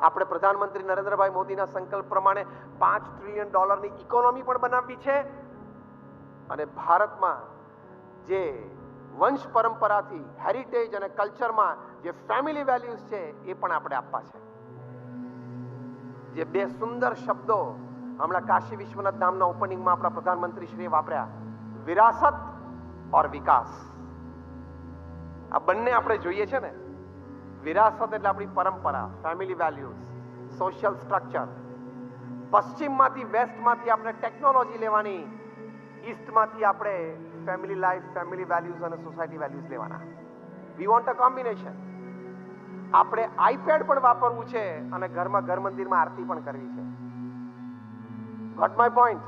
આપણે પ્રધાનમંત્રી નરેન્દ્રભાઈ મોદીના સંકલ્પ પ્રમાણે પાંચ ટ્રિલિયન ડોલરની ઇકોનોમી પણ બનાવવી છે. અને ભારતમાં જે વંશ પરંપરાથી હેરિટેજ અને કલ્ચરમાં જે ફેમિલી વેલ્યુઝ છે, એ પણ આપણે આપવા છે. જે બે સુંદર શબ્દો હમણાં કાશી વિશ્વનાથ ધામના ઓપનિંગમાં આપણા પ્રધાનમંત્રી શ્રીએ વાપર્યા. વિરાસત ઓર વિકાસ. આ બંને આપણે જોઈએ છે ને? વિરાસત એટલે આપણી પરંપરા ફેમિલી વેલ્યુઝ સોશિયલ સ્ટ્રક્ચર પશ્ચિમમાંથી વેસ્ટમાંથી આપણે ટેકનોલોજી લેવાની ઈસ્ટમાંથી આપણે ફેમિલી લાઈફ ફેમિલી વેલ્યુઝ અને સોસાયટી વેલ્યુઝ લેવાના. વી વોન્ટ અ કોમ્બિનેશન આપણે આઈપેડ પણ વાપરવું છે અને ઘરમાં ઘર મંદિરમાં આરતી પણ કરવી છે. Got my point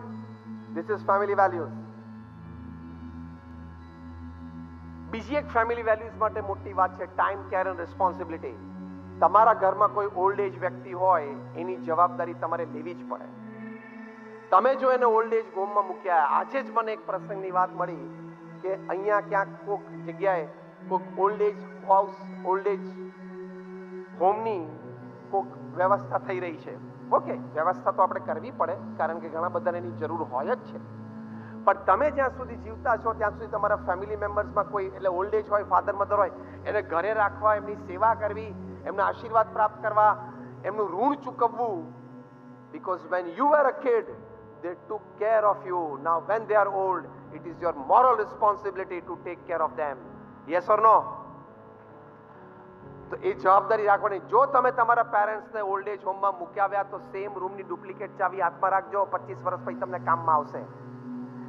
this is family values બીજી એક ફેમિલી વેલ્યુઝ માટે મોટી વાત છે ટાઈમ કેર એન્ડ રિસ્પોન્સિબિલિટી તમારા ઘરમાં કોઈ ઓલ્ડ એજ વ્યક્તિ હોય, એની જવાબદારી તમારે લેવી જ પડે. તમે જો એને ઓલ્ડ એજ હોમમાં મૂક્યા, આજે જ મને એક પ્રસંગની વાત મળી કે અહીંયા ક્યાંક કોઈક જગ્યાએ કોઈક old age house old age હોમની કોઈક વ્યવસ્થા થઈ રહી છે. ઓકે વ્યવસ્થા તો આપણે કરવી પડે, કારણ કે ઘણા બધાને એની જરૂર હોય જ છે. પણ તમે જ્યાં સુધી જીવતા છો, ત્યાં સુધી તમારા ફેમિલી મેમ્બર્સમાં કોઈ એટલે ઓલ્ડ એજ હોય ફાધર મધર હોય, એને ઘરે રાખવા, એમની સેવા કરવી, એમના આશીર્વાદ પ્રાપ્ત કરવા, એમનું ઋણ ચૂકવવું. Because when you are a kid they took care of you. Now when they are old, it is your moral responsibility to take care of them. Yes or no? તો એ જવાબદારી રાખવાની. જો તમે તમારા પેરેન્ટ્સને ઓલ્ડ એજ હોમમાં મૂક્યા આવ્યા તો same રૂમની ડુપ્લિકેટ ચાવી હાથમાં રાખજો. પચીસ વર્ષ પછી તમને કામમાં આવશે.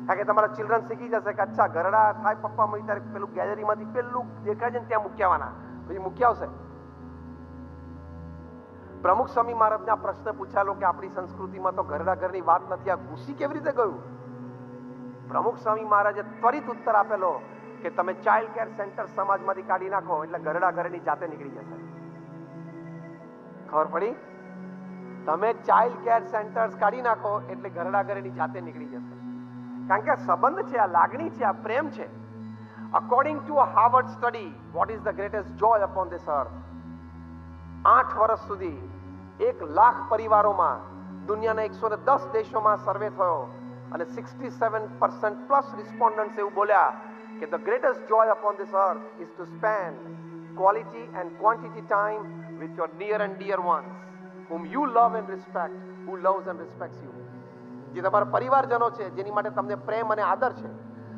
કારણ કે તમારા ચિલ્ડ્રન શીખી જશે કે અચ્છા ઘરડા થાય પપ્પા મળી ત્યારે પેલું ગેલેરીમાંથી પેલું દેખાય છે ત્યાં મૂક્યાવાના. પછી મૂકી પ્રમુખ સ્વામી મહારાજને આ પ્રશ્ન પૂછાયેલો કે આપણી સંસ્કૃતિમાં તો ઘરડા ઘરની વાત નથી, આ ઘૂસી કેવી રીતે ગયું? પ્રમુખ સ્વામી મહારાજે ત્વરિત ઉત્તર આપેલો કે તમે ચાઇલ્ડ કેર સેન્ટર સમાજમાંથી કાઢી નાખો, એટલે ઘરડા ઘરની જાતે નીકળી જશે. ખબર પડી? તમે ચાઇલ્ડ કેર સેન્ટર્સ કાઢી નાખો, એટલે ઘરડા ઘરની જાતે નીકળી જશે. કારણ કે સંબંધ છે, આ લાગણી છે, આ પ્રેમ છે. According to a Harvard study what is the greatest joy upon this earth આઠ વર્ષ સુધી એક લાખ પરિવારોમાં દુનિયાના એકસો ને દસ દેશોમાં સર્વે થયો અને sixty seven percent plus respondent એવું બોલ્યા કે the greatest joy upon this earth is to spend quality and quantity time with your near and dear ones whom you love and respect, who loves and respects you. જે તમારા પરિવારજનો છે, જેની માટે તમને પ્રેમ અને આદર છે.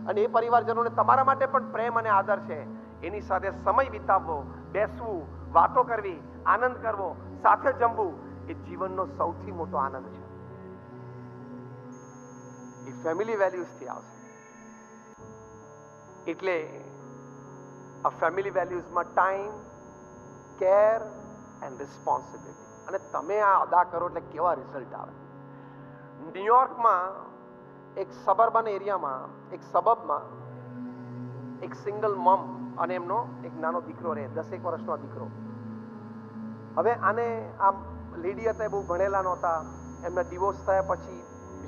અને એ પરિવારજનોને તમારા માટે પણ પ્રેમ અને આદર છે. એની સાથે સમય વિતાવવો, બેસવું, વાતો કરવી, આનંદ કરવો, સાથે જમવું, એ જીવનનો સૌથી મોટો આનંદ છે. એ ફેમિલી વેલ્યુઝથી આવશે. એટલે આ ફેમિલી વેલ્યુઝમાં ટાઈમ કેર એન્ડ રિસ્પોન્સિબિલિટી અને તમે આ અદા કરો એટલે કેવા રિઝલ્ટ આવે? ન્યુયોર્કમાં એક સબર્બન એરિયામાં એક સબબમાં એક સિંગલ મમ અને એમનો એક નાનો દીકરો રહે, દસેક વર્ષનો દીકરો. હવે આને આમ લેડી હતા એ બહુ ભણેલા નહોતા, એમના ડિવોર્સ થયા પછી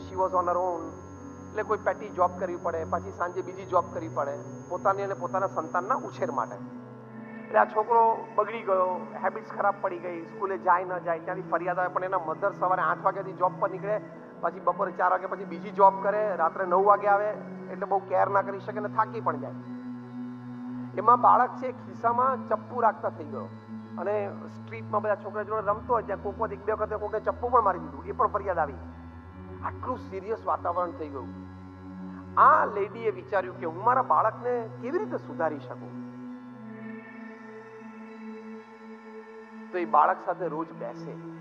she was on her own એટલે કોઈ પેટી જોબ કરવી પડે, પછી સાંજે બીજી જોબ કરવી પડે, પોતાની અને પોતાના સંતાનના ઉછેર માટે. એટલે આ છોકરો બગડી ગયો હેબિટ્સ ખરાબ પડી ગઈ, સ્કૂલે જાય ન જાય, ત્યાંથી ફરિયાદ આવે, પણ એના મધર સવારે આઠ વાગ્યાથી જોબ પર નીકળે પછી બપોરે ચાર વાગે પછી બીજી જોબ કરે, રાત્રે નવ વાગે આવે, એટલે બહુ કેર ના કરી શકે ને થાકી પણ જાય. એમાં બાળક છે ખિસ્સામાં ચપ્પુ રાખતા થઈ ગયો. અને સ્ટ્રીટમાં બધા છોકરા જોડે રમતો હોય, ત્યાં કોક એક બે વખતે કોકે ચપ્પુ પણ મારી દીધું, એ પણ ફરિયાદ આવી. આટલું સિરિયસ વાતાવરણ થઈ ગયું. આ લેડીએ વિચાર્યું કે હું મારા બાળકને કેવી રીતે સુધારી શકું? તો એ બાળક સાથે રોજ બેસે.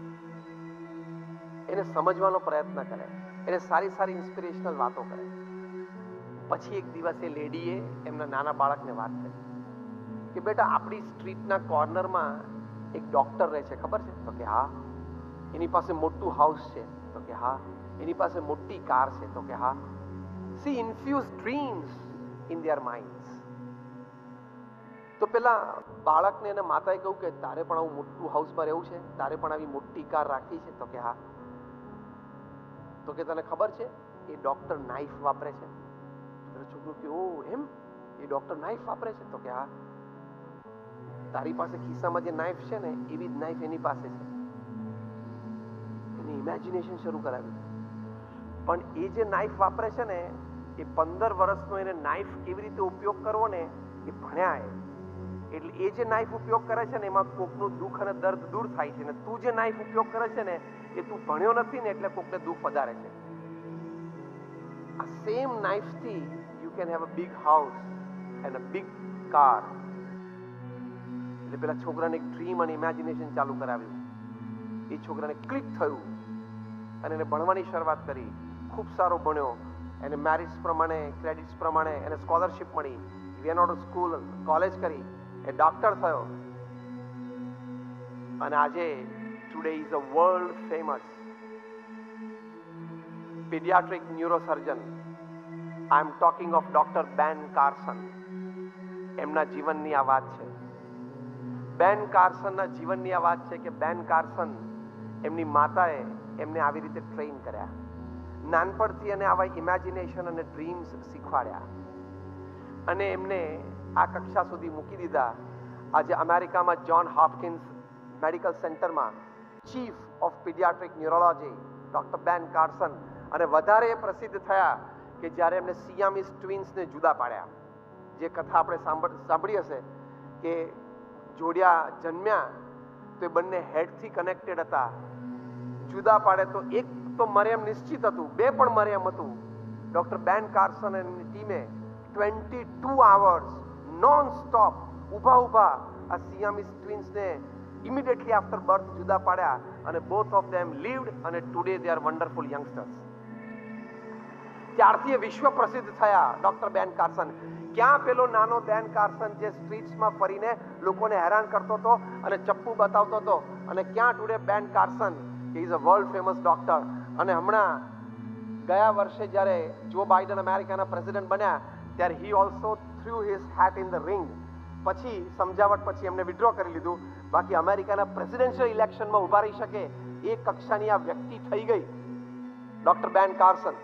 એને સમજવાનો પ્રયત્ન કરે. એને સારી સારી ઇન્સ્પિરેશનલ વાતો કરે. પછી એક દિવસે લેડીએ એમના નાના બાળકને વાત કરી કે બેટા આપણી સ્ટ્રીટના કોર્નરમાં એક ડોક્ટર રહે છે, ખબર છે? તો કે હા. એની પાસે મોટું હાઉસ છે. તો કે હા. એની પાસે મોટી કાર છે. તો કે હા. See infuse dreams in their minds તો પેલા બાળકને એના માતાએ કહ્યું કે તારે પણ આવું મોટું હાઉસમાં રહેવું છે. તારે પણ આવી મોટી કાર રાખવી છે? તો કે હા. તો કે તને ખબર છે, એ ડોક્ટર નાઈફ વાપરે છે? છોકરો કે ઓ એમ? એ ડોક્ટર નાઈફ વાપરે છે? તો કે, હા. તારી પાસે ખિસ્સામાં જે નાઈફ છે ને, એવી જ નાઈફ એની પાસે છે. એની ઇમેજિનેશન શરૂ કરાવી પણ એ જે નાઇફ વાપરે છે ને, એ પંદર વર્ષનો એને નાઇફ કેવી રીતે ઉપયોગ કરવો ને, એ ભણ્યા એ. એટલે એ જે નાઇફ ઉપયોગ કરે છે ને, એમાં કોકનું દુઃખ અને દર્દ દૂર થાય છે ને, તું જે નાઇફ ઉપયોગ કરે છે ને, એ તું ભણ્યો નથી ને, એટલે કોકને દુઃખ વધારે છે. આ same નાઈફથી you can have a big house and a big car એટલે પેલા છોકરાને એક ડ્રીમ અને ઇમેજિનેશન ચાલુ કરાવ્યું. એ છોકરાને ક્લિક થયું અને એને ભણવાની શરૂઆત કરી. ખૂબ સારો ભણ્યો. એને મેરિટ્સ પ્રમાણે ક્રેડિટ્સ પ્રમાણે, એને સ્કોલરશિપ મળી. વેન આઉટ સ્કૂલ કોલેજ કરી. એ ડોક્ટર થયો. અને આજે today is a world famous paediatric neurosurgeon I am talking of doctor Ben Carson એમના જીવનની આ વાત છે. બેન કાર્સનના જીવનની આ વાત છે કે બેન કાર્સન એમની માતાએ એમને આવી રીતે ટ્રેન કર્યા. નાનપણથી એને આવા ઇમેજિનેશન અને ડ્રીમ્સ શીખવાડ્યા. અને એમને આ કક્ષા સુધી મૂકી દીધા. આજે અમેરિકામાં જ્હોન હોપકિન્સ મેડિકલ સેન્ટરમાં chief of paediatric neurology, doctor Ben Carson અને વધારે પ્રસિદ્ધ થયા કે જ્યારે એમને સિયામીસ ટ્વિન્સને જુદા પાડ્યા. જે કથા આપણે સાંભળ હશે કે જોડિયા જન્મ્યા તો એ બંને હેડથી કનેક્ટેડ હતા. જુદા પાડે તો એક તો મરે એમ નિશ્ચિત હતું, બે પણ મરે એમ હતું. ડોક્ટર બેન કાર્સન એમની ટીમે twenty two hours non stop ઊભા ઊભા આ સિયામીસ ટ્વિન્સને ઇમિડિયેટલી આફ્ટર બર્થ જુદા પાડ્યા અને બોથ ઓફ ધેમ લીવડ અને today they are wonderful youngsters ત્યારથી વિશ્વ પ્રસિદ્ધ થયા ડોક્ટર બેન કાર્સન ક્યાં પેલો નાનો બેન કાર્સન જે સ્ટ્રીટ્સમાં ફરીને લોકોને હેરાન કરતો હતો અને ચપ્પુ બતાવતો હતો અને ક્યાં today Ben Carson is a world famous doctor અને હમણાં ગયા વર્ષે જ્યારે જો બાઇડન અમેરિકાના પ્રેસિડેન્ટ બન્યા, ત્યારે he also threw his hat in the ring પછી, સમજાવટ પછી એમને વિડ્રો કરી લીધું. બાકી અમેરિકાના પ્રેસિડેન્શિયલ ઇલેક્શનમાં ઊભા રહી શકે એ કક્ષાની આ વ્યક્તિ થઈ ગઈ. ડોક્ટર બેન કાર્સન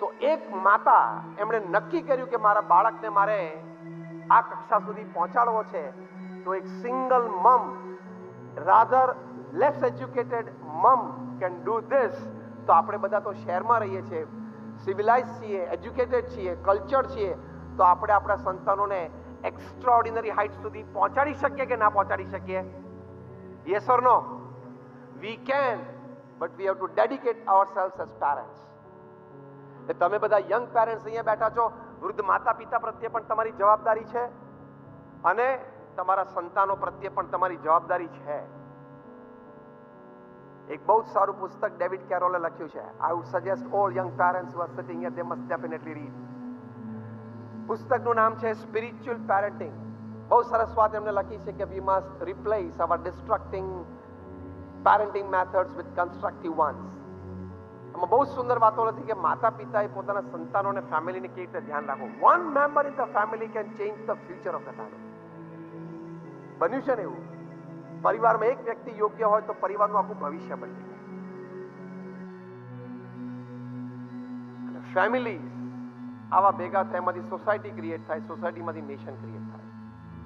તો એક માતા એમણે નક્કી કર્યું કે મારા બાળકને મારે આ કક્ષા સુધી પહોંચાડવો છે. તો એક single mum rather less educated mum can do this તો આપણે બધા તો શહેરમાં રહીએ છીએ. સિવિલાઇઝ છીએ એજ્યુકેટેડ છીએ કલ્ચર છીએ, તો આપણે આપણા સંતાનોને એક્સ્ટ્રા હાઇટ સુધી પહોંચાડી શકીએ કે ના પહોંચાડી શકીએ? Yes or no we can but we have to dedicate our selves as parents તમે બધા યંગ પેરેન્ટ્સ અહીંયા બેઠા છો, વૃદ્ધ માતા પિતા પ્રત્યે પણ તમારી જવાબદારી છે? અને તમારા સંતાનો પ્રત્યે પણ તમારી જવાબદારી છે. એક બહુ જ સારું પુસ્તક ડેવિડ કેરોલે લખ્યું છે I would suggest all young parents who are sitting here they must definitely read પુસ્તકનું નામ છે સ્પિરિચ્યુઅલ પેરેન્ટિંગ બહુ સરસ વાત એમને લખી છે કે we must replace our destructing parenting methods with constructive ones આમાં બહુ સુંદર વાતો નથી કે માતા પિતાએ પોતાના સંતાનોને ફેમિલીને કેવી રીતે ધ્યાન રાખવું. One member in the family can change the future of the family બન્યું છે ને એવું? પરિવારમાં એક વ્યક્તિ યોગ્ય હોય તો પરિવારનું આખું ભવિષ્ય બની જાય ફેમિલી આવા ભેગા થાય, એમાંથી સોસાયટી ક્રિએટ થાય સોસાયટીમાંથી નેશન ક્રિએટ